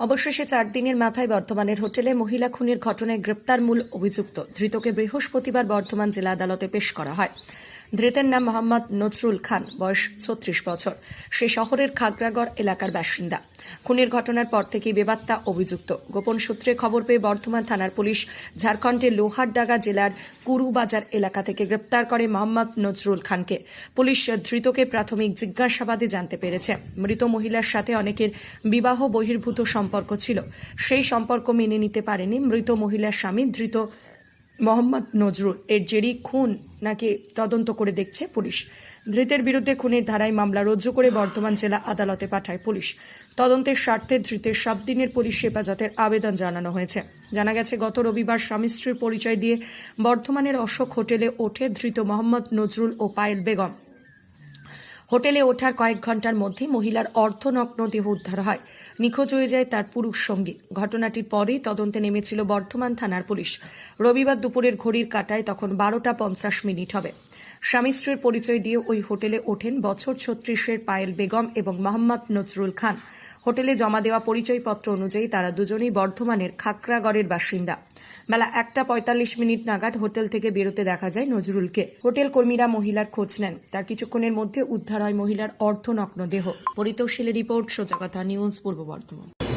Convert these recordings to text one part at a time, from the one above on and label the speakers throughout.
Speaker 1: অবশেষে চার দিনের মাথায় বর্ধমানের হোটেলে মহিলা খুনের ঘটনায় গ্রেপ্তার মূল অভিযুক্ত। ধৃতকে বৃহস্পতিবার বর্ধমান জেলা আদালতে পেশ করা হয়। ধৃতের নাম মোহাম্মদ নজরুল খান, বয়স ছত্রিশ বছর। সে শহরের খাগড়াগড় এলাকার বাসিন্দা। খুনের ঘটনার পর থেকেই বেবাত্তা অভিযুক্ত। গোপন সূত্রে খবর পেয়ে বর্ধমান থানার পুলিশ ঝাড়খণ্ডের লোহারডাঙ্গা জেলার কুরুবাজার এলাকা থেকে গ্রেপ্তার করে মোহাম্মদ নজরুল খানকে। পুলিশ ধৃতকে প্রাথমিক জিজ্ঞাসাবাদে জানতে পেরেছে। মৃত মহিলার সাথে অনেকের বিবাহ বহির্ভূত সম্পর্ক ছিল। সেই সম্পর্ক মেনে নিতে পারেনি মৃত মহিলার স্বামী ধৃত মোহাম্মদ নজরুল এর জেরি খুন নাকি তদন্ত করে দেখছে পুলিশ। ধৃতের বিরুদ্ধে খুনের ধারায় মামলা রুজু করে বর্ধমান জেলা আদালতে পাঠায় পুলিশ। তদন্তের স্বার্থে ধৃতের সাত দিনের পুলিশ হেফাজতের আবেদন জানানো হয়েছে। জানা গেছে, গত রবিবার স্বামী স্ত্রীর পরিচয় দিয়ে বর্ধমানের অশোক হোটেলে ওঠে ধৃত মোহাম্মদ নজরুল ও পায়েল বেগম। হোটেলে ওঠার কয়েক ঘণ্টার মধ্যে মহিলার অর্ধনগ্ন দেহ উদ্ধার হয়। নিখোঁজ হয়ে যায় তার পুরুষ সঙ্গী। ঘটনাটির পরেই তদন্তে নেমেছিল বর্ধমান থানার পুলিশ। রবিবার দুপুরের ঘড়ির কাটায় তখন বারোটা পঞ্চাশ মিনিট হবে। স্বামী স্ত্রীর পরিচয় দিয়ে ওই হোটেলে ওঠেন বছর ছত্রিশের পায়েল বেগম এবং মোহাম্মদ নজরুল খান। হোটেলে জমা দেওয়া পরিচয়পত্র অনুযায়ী তারা দুজনেই বর্ধমানের খাকড়াগড়ের বাসিন্দা। বেলা একটা পঁয়তাল্লিশ মিনিট নাগাদ হোটেল থেকে বেরোতে দেখা যায় নজরুলকে। হোটেল কর্মীরা মহিলার খোঁজ নেন। তার কিছুক্ষণের মধ্যে উদ্ধার হয় মহিলার অর্ধনগ্ন দেহ। পরিতোষীলের রিপোর্ট, সোজা কথা, নিউজ, পূর্ব বর্ধমান।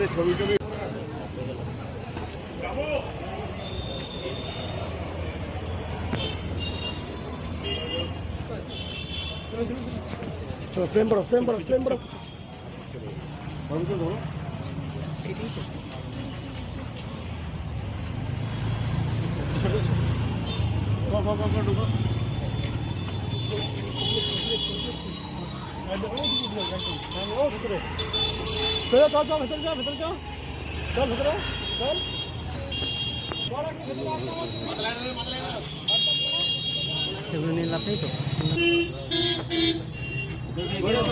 Speaker 2: আমাদের ছবি টবি
Speaker 3: চলো ফ্রেম বড়
Speaker 2: ঢোকো, ঢোকো, ঢোকো।
Speaker 3: চলো চল চল ভেতরে চল ভেতরে চল চল ভেতরে চল এগুলো নিয়ে লাভ নেই তো
Speaker 2: বলব?